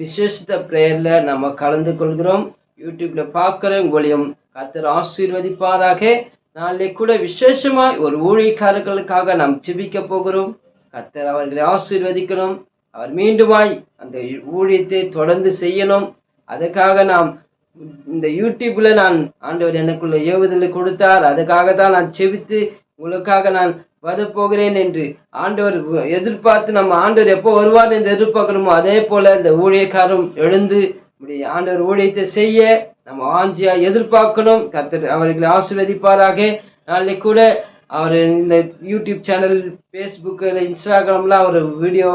விசேஷித்த பிரேயர்ல நம்ம கலந்து கொள்கிறோம். யூடியூப்பில் பார்க்குற உங்களையும் கத்தர் ஆசீர்வதிப்பாராக. நாளை கூட விசேஷமாய் ஒரு ஊழியக்காரர்களுக்காக நாம் சிபிக்க போகிறோம். கத்தர் அவர்களை ஆசீர்வதிக்கணும். அவர் மீண்டுமாய் அந்த ஊழியத்தை தொடர்ந்து செய்யணும். அதுக்காக நாம் இந்த யூடியூப்பில் நான் ஆண்டவர் எனக்குள்ள ஏவுதலை கொடுத்தார். அதுக்காக தான் நான் செபித்து உங்களுக்காக நான் வரப்போகிறேன் என்று ஆண்டவர் எதிர்பார்த்து நம்ம ஆண்டவர் எப்போ வருவார் என்று எதிர்பார்க்கணுமோ அதே போல இந்த ஊழியக்காரரும் எழுந்து இப்படி ஆண்டவர் ஊழியத்தை செய்ய நம்ம ஆஞ்சியா எதிர்பார்க்கணும். கத்தர் அவர்களை ஆசீர்வதிப்பாராக. நாளைக்கு கூட அவர் இந்த யூடியூப் சேனல் ஃபேஸ்புக்கில் இன்ஸ்டாகிராம்லாம் ஒரு வீடியோ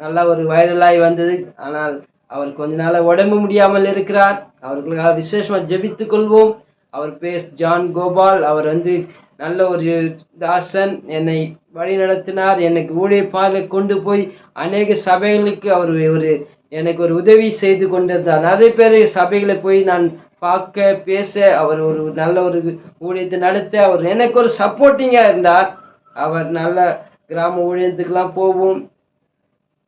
நல்லா ஒரு வைரலாகி வந்தது. ஆனால் அவர் கொஞ்ச நாளாக உடம்பு முடியாமல் இருக்கிறார். அவர்களுக்காக விசேஷமாக ஜெபித்து கொள்வோம். அவர் பேஸ் ஜான் கோபால். அவர் வந்து நல்ல ஒரு தாசன் என்னை வழி நடத்தினார். எனக்கு ஊழிய பாதை கொண்டு போய் அநேக சபைகளுக்கு அவர் ஒரு எனக்கு ஒரு உதவி செய்து கொண்டிருந்தார். நிறைய பேர் சபைகளை போய் நான் பார்க்க பேச அவர் ஒரு நல்ல ஒரு ஊழியத்தை நடத்த அவர் எனக்கு ஒரு சப்போர்ட்டிங்காக இருந்தார். அவர் நல்ல கிராம ஊழியத்துக்கெல்லாம் போவோம்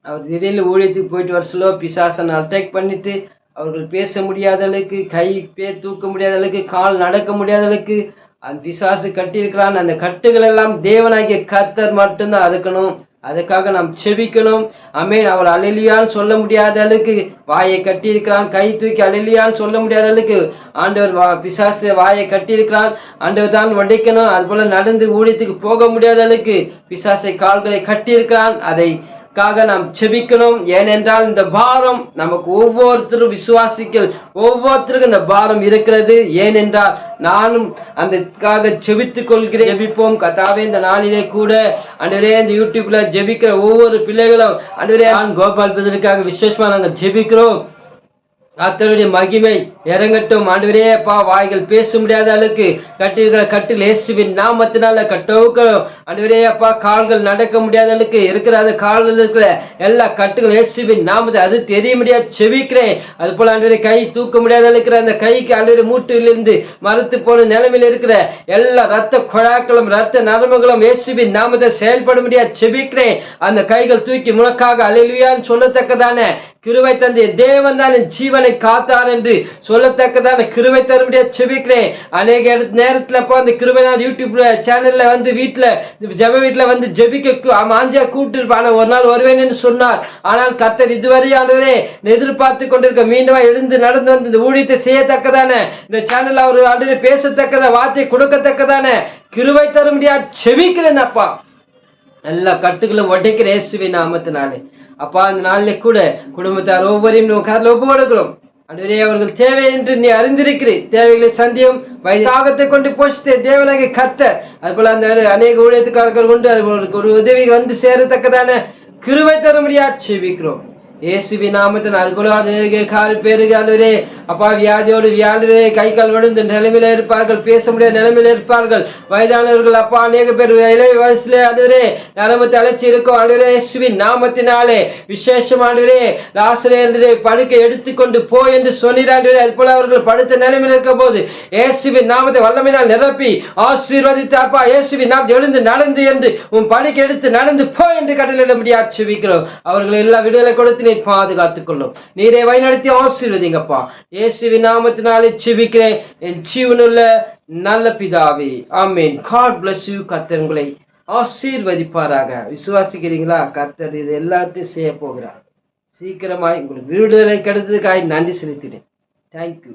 அவர் திடீர்னு ஊழியத்துக்கு போயிட்டு வர சொல்ல பிசாசனை அட்டாக் பண்ணிவிட்டு அவர்கள் பேச முடியாத அளவுக்கு கை பே தூக்க முடியாத அளவுக்கு கால் நடக்க முடியாத அளவுக்கு அந்த பிசாசு கட்டியிருக்கிறான். அந்த கட்டுகள் எல்லாம் தேவனாகிய கத்தர் மட்டும்தான் அறுக்கணும் அதுக்காக நாம் செபிக்கணும். அமேன் அவர் அழிலியான்னு சொல்ல முடியாத அளவுக்கு வாயை கட்டியிருக்கிறான். கை தூக்கி அழிலியான்னு சொல்ல முடியாத அளவுக்கு ஆண்டவர் வா பிசாசு வாயை கட்டியிருக்கிறான். ஆண்டவர் தான் உடைக்கணும் அது போல நடந்து ஊழியத்துக்கு போக முடியாத அளவுக்கு பிசாசை கால்களை கட்டியிருக்கிறான். அதைக்காக நாம் செபிக்கணும். ஏனென்றால் இந்த பாரம் நமக்கு ஒவ்வொருத்தரும் விசுவாசிக்கல் ஒவ்வொருத்தருக்கும் இந்த பாரம் இருக்கிறது. ஏனென்றால் நானும் அந்தக்காக செபித்துக் கொள்கிறேன். ஜெபிப்போம். கதாவே இந்த நாளிலே கூட அன்றுவரே இந்த யூடியூப்ல ஜெபிக்கிற ஒவ்வொரு பிள்ளைகளும் அன்றுவரே நான் கோபால் பிதனுக்காக விசேஷமா நாங்கள் ஜெபிக்கிறோம். கத்தருடைய மகிமை இறங்கட்டும். ஆண்டவரே அப்பா வாய்கள் பேச முடியாத அளவுக்கு கட்டிருக்கிற கட்டில் இயேசுவின் நாமத்தினால கட்டவுக்கிறோம் ஆண்டவரே அப்பா கால்கள் நடக்க முடியாத அளவுக்கு இருக்கிற அந்த கால்கள் இருக்கிற எல்லா கட்டுகள் இயேசுவின் நாமத்தை அது தெரிய முடியாது செவிக்கிறேன் அது போல ஆண்டவரே கை தூக்க முடியாத இருக்கிற அந்த கைக்கு ஆண்டவரே மூட்டிலிருந்து மறுத்து போன நிலைமையில் இருக்கிற எல்லா ரத்த குழாக்களும் ரத்த நரம்புகளும் இயேசுவின் நாமத்தை செயல்பட முடியாது செவிக்கிறேன் அந்த கைகள் தூக்கி முழக்காக அலையிலுயான்னு சொல்லத்தக்கதான கிருவை தந்தை தேவன் தான் ஜீவன் ஜீவனை காத்தார் என்று சொல்லத்தக்கதான கிருவை தரும்படியா செபிக்கிறேன். அநேக இடத்து நேரத்துல அப்போ அந்த கிருவை நான் யூடியூப்ல சேனல்ல வந்து வீட்டுல ஜெப வீட்டுல வந்து ஜெபிக்க மாஞ்சியா கூப்பிட்டு ஆனா ஒரு நாள் வருவேன் என்று சொன்னார். ஆனால் கத்தர் இதுவரையானதே எதிர்பார்த்து கொண்டிருக்க மீண்டும் எழுந்து நடந்து வந்து இந்த ஊழியத்தை செய்யத்தக்கதான இந்த சேனல்ல அவர் ஆண்டு பேசத்தக்கத வார்த்தை கொடுக்கத்தக்கதான கிருவை தரும்படியா செபிக்கிறேன் அப்பா. எல்லா கட்டுகளும் உடைக்கிற இயேசுவை நாமத்தினாலே அப்பா அந்த நாளிலே கூட குடும்பத்தார் ஒவ்வொரையும் நம்ம காரில் ஒப்பு கொடுக்கிறோம் அவர்கள் தேவை என்று நீ அறிந்திருக்கிறேன் தேவைகளை சந்தியும் வயது தாகத்தை கொண்டு போஷித்த தேவனாக கத்த அதுபோல அந்த அநேக ஊழியத்துக்காரர்கள் கொண்டு அது ஒரு- உதவி வந்து சேரத்தக்கதான கிருவை தரும்படியா செவிக்கிறோம் இயேசுவி நாமத்தின் அது கால் பேருக்கு அப்பா வியாதியோடு வியாதிலே கை கால் விழுந்த நிலைமையில இருப்பார்கள் பேச முடியாத நிலைமையில இருப்பார்கள் வயதானவர்கள் அப்பா அநேக பேர் இளைய வயசுல அதுவரே நரம்பு தலைச்சி இருக்கும் ஆண்டவரே இயேசுவின் நாமத்தினாலே விசேஷம் ஆண்டவரே லாசரே என்று படுக்கை எடுத்துக்கொண்டு போ என்று சொன்னிராண்டவரே அது போல அவர்கள் படுத்த நிலைமையில் இருக்கும் போது இயேசுவின் நாமத்தை வல்லமையினால் நிரப்பி ஆசீர்வதித்தாப்பா இயேசுவின் நாம் எழுந்து நடந்து என்று உன் படுக்கை எடுத்து நடந்து போ என்று கடலிட முடியாது செபிக்கிறோம் அவர்கள் எல்லா விடுதலை கொடுத்து நீ பாதுகாத்துக் கொள்ளும். நீரை வழிநடத்தி ஆசீர்வதிங்கப்பா. இயேசுவின் நாமத்தினாலே செபிக்கிறேன் என் ஜீவனுள்ள நல்ல பிதாவே. ஆமீன். காட் பிளஸ் யூ கத்தன்களை ஆசீர்வதிப்பாராக. விசுவாசிக்கிறீங்களா? கத்தர் இது எல்லாத்தையும் செய்ய போகிறார். சீக்கிரமாய் உங்களுக்கு விடுதலை கிடைத்ததுக்காக நன்றி செலுத்தினேன். தேங்க்யூ